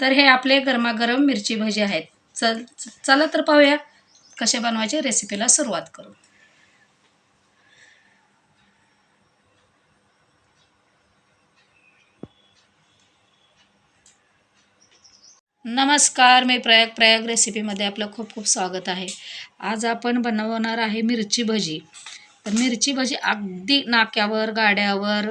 तर हे आपले गरमागरम मिरची भजी आहेत. चल चला तर पाहूया कसे बनवायचे रेसिपीला सुरुवात करू. नमस्कार मी प्रयाग प्रयाग रेसिपीमध्ये आपलं खूप खूप स्वागत आहे. आज आपण बनवणार आहे मिरची भजी. तर मिरची भजी अगदी नाक्यावर गाड्यावर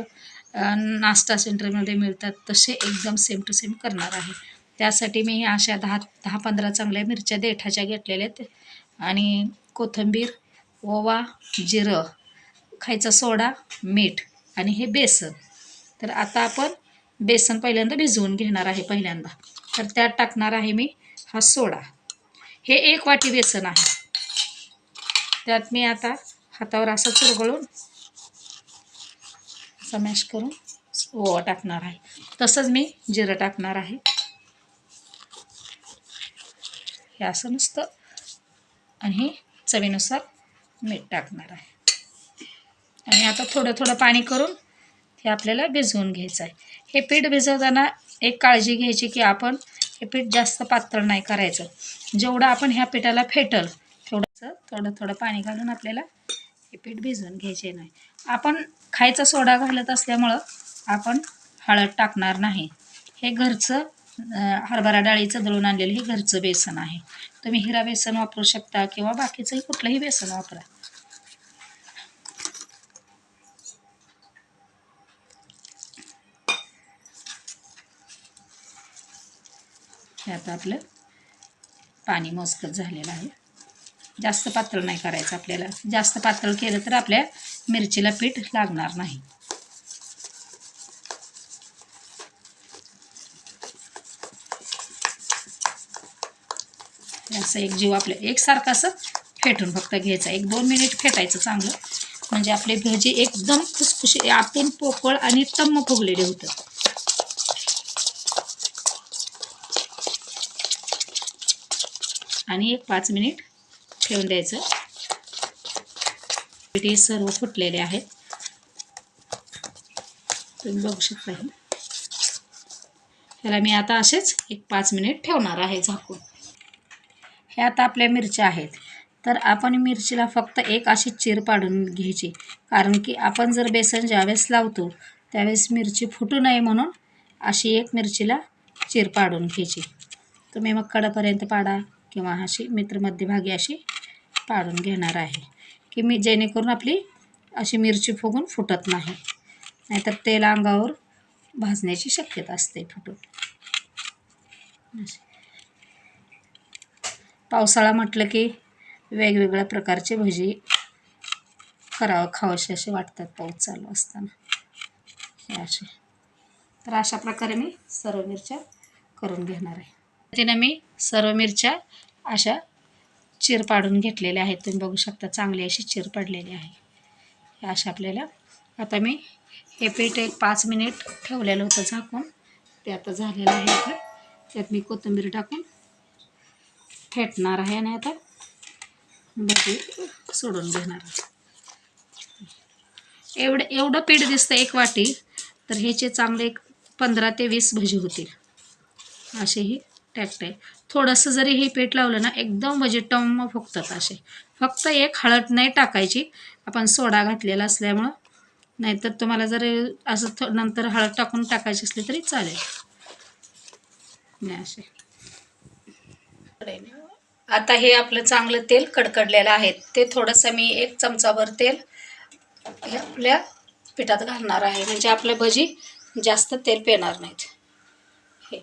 नाश्ता सेंटरमध्ये मिळतात तसे एकदम सेम टू सेम करणार आहे. त्यासाठी मी अशा दहा दहा पंधरा चांगल्या मिरच्या देठाच्या घेतलेल्या आहेत. आणि कोथिंबीर ओवा जिरं खायचा सोडा मीठ आणि हे बेसन. तर आता आपण बेसन पहिल्यांदा भिजवून घेणार आहे पहिल्यांदा. तर त्यात टाकणार आहे मी हा सोडा. हे एक वाटी बेसन आहे. त्यात मी आता हातावर असं चुरगळून समॅश मॅश करून ओवा टाकणार आहे. तसंच मी जिरं टाकणार आहे. हे असं नुसतं. आणि हे चवीनुसार मीठ टाकणार आहे. आणि आता थोडं थोडं पाणी करून हे आपल्याला भिजवून घ्यायचं आहे. हे पीठ भिजवताना एक काळजी घ्यायची की आपण हे पीठ जास्त पातळ नाही करायचं. जेवढं आपण ह्या पिठाला फेटल थोडंसं थोडं थोडं पाणी घालून आपल्याला हे पीठ भिजवून घ्यायचे नाही. आपण खायचा सोडा घालत असल्यामुळं आपण हळद टाकणार नाही. हे घरचं हरभरा डाळीचं दळून आणलेलं हे घरचं बेसन आहे. तुम्ही हिरा बेसन वापरू शकता किंवा बाकीचंही कुठलंही बेसन वापरा. हे आता आपलं पाणी मोजकत झालेलं आहे. जास्त पातळ नाही करायचं आपल्याला. जास्त पातळ केलं तर आपल्या मिरचीला पीठ लागणार नाही. असं एक जीव आपल्या एकसारखं असं फेटून फक्त घ्यायचं. एक दोन मिनिट फेटायचं चांगलं. म्हणजे आपले भजी एकदम खुसखुशी आतून पोकळ आणि तम्म फुगलेले होतं. आणि एक पाच मिनिट ठेवून द्यायचं. हे सर्व फुटलेले आहेत. तुम्ही बघू शकता हे. ह्याला मी आता असेच एक पाच मिनिट ठेवणार आहे झाकून. हे आता आपल्या मिरच्या आहेत. तर आपण मिरचीला फक्त एक अशी चीर पाडून घ्यायची. कारण की आपण जर बेसन ज्यावेळेस लावतो त्यावेळेस मिरची फुटू नये म्हणून अशी एक मिरचीला चीर पाडून घ्यायची. तुम्ही मग कडापर्यंत पाडा किंवा अशी मित्र मध्यभागी अशी पाडून घेणार आहे. की मी जेणेकरून आपली अशी मिरची फुगून फुटत नाही. नाहीतर तेल अंगावर भाजण्याची शक्यता असते फुटून. अशी. पावसाळा म्हटलं की वेगवेगळ्या प्रकारचे भजी करावं खावंसे असे वाटतात पाऊस चालू असताना. हे असे. तर अशा प्रकारे मी सर्व मिरच्या करून घेणार आहे. तिनं मी सर्व मिरच्या अशा चीर पाडून घेतलेल्या आहेत. तुम्ही बघू शकता चांगली अशी चीर पडलेली आहे. हे अशा आपल्याला आता मी हे पीठ एक पाच मिनिट ठेवलेलं होतं झाकून. ते आता झालेलं आहे त्यात मी कोथिंबीर टाकून फेटणार आहे आणि आता भजी सोडून घेणार आहे. एवढं एवढं पीठ दिसतं एक वाटी तर ह्याचे चांगले एक पंधरा ते वीस भजी होतील. असेही आहे थोडंसं जरी हे पीठ लावलं ना एकदम भजी टम्म फुगतात असे. फक्त एक हळद नाही टाकायची आपण सोडा घातलेला असल्यामुळं. नाहीतर तुम्हाला जर असं थो नंतर हळद टाकून टाकायची असली तरी चालेल. नाही असे. आता हे आपलं चांगलं तेल कडकडलेलं आहे. ते थोडंसं मी एक चमचाभर तेल हे आपल्या पिठात घालणार आहे. म्हणजे आपल्या भजी जास्त तेल पेणार नाहीत. हे.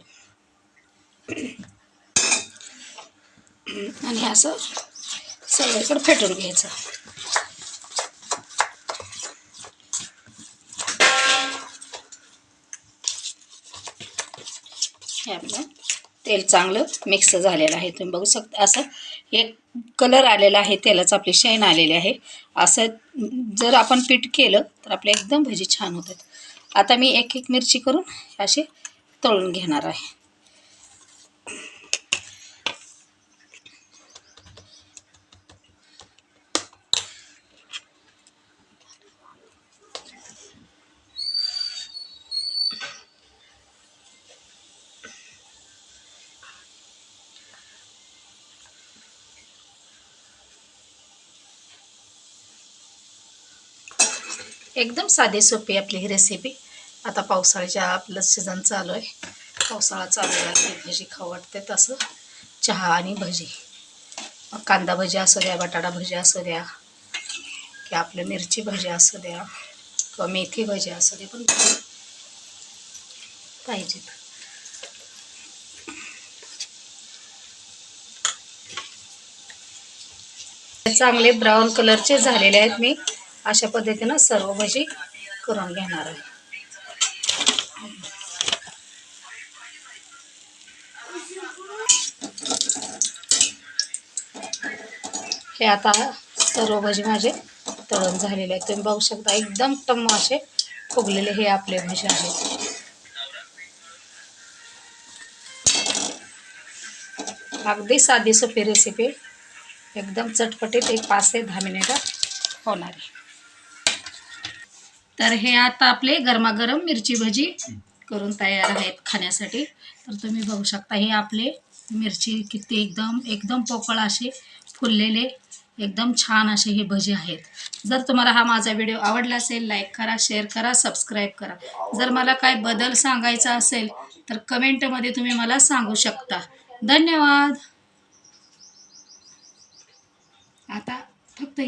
आणि असं सगळीकडे फेटून घ्यायचं हे आपलं तेल चांगलं मिक्स झालेलं आहे. तुम्ही बघू शकता असं एक कलर आलेला आहे तेलाचं आपली शेण आलेली आहे. असं जर आपण पीठ केलं तर आपले एकदम भजी छान होतात. आता मी एक एक मिरची करून असे तळून घेणार आहे. एकदम साधी सोपी आपली ही रेसिपी आता पावसाळ्याच्या आपलं सीझन चालू आहे. पावसाळा चालू आहे. भजी खाऊ वाटते तसं. चहा आणि भजी. कांदा भजी असू द्या बटाटा भजी असू द्या की आपलं मिरची भजी असू द्या किंवा मेथी भजी असू दे पण पाहिजेत चांगले ब्राऊन कलरचे झालेले आहेत मी. अशा पद्धतीनं सर्व भजी करून घेणार आहे. हे आता सर्व भजी माझे तळून झालेले आहेत. तुम्ही बघू शकता एकदम टम्म असे फुगलेले हे आपले भजी आहेत. अगदी साधी सोपी रेसिपी एकदम चटपटीत एक पाच ते दहा मिनिटं होणार आहे. तर हे आता आपले गरमागरम मिरची भजी करून तयार आहेत खाण्यासाठी. तर तुम्ही बघू शकता हे आपले मिरची किती एकदम एकदम पोकळ असे फुललेले एकदम छान असे हे भजी आहेत. जर तुम्हाला हा माझा व्हिडिओ आवडला असेल लाईक करा शेअर करा सबस्क्राईब करा. जर मला काय बदल सांगायचा असेल तर कमेंटमध्ये तुम्ही मला सांगू शकता. धन्यवाद. आता फक्त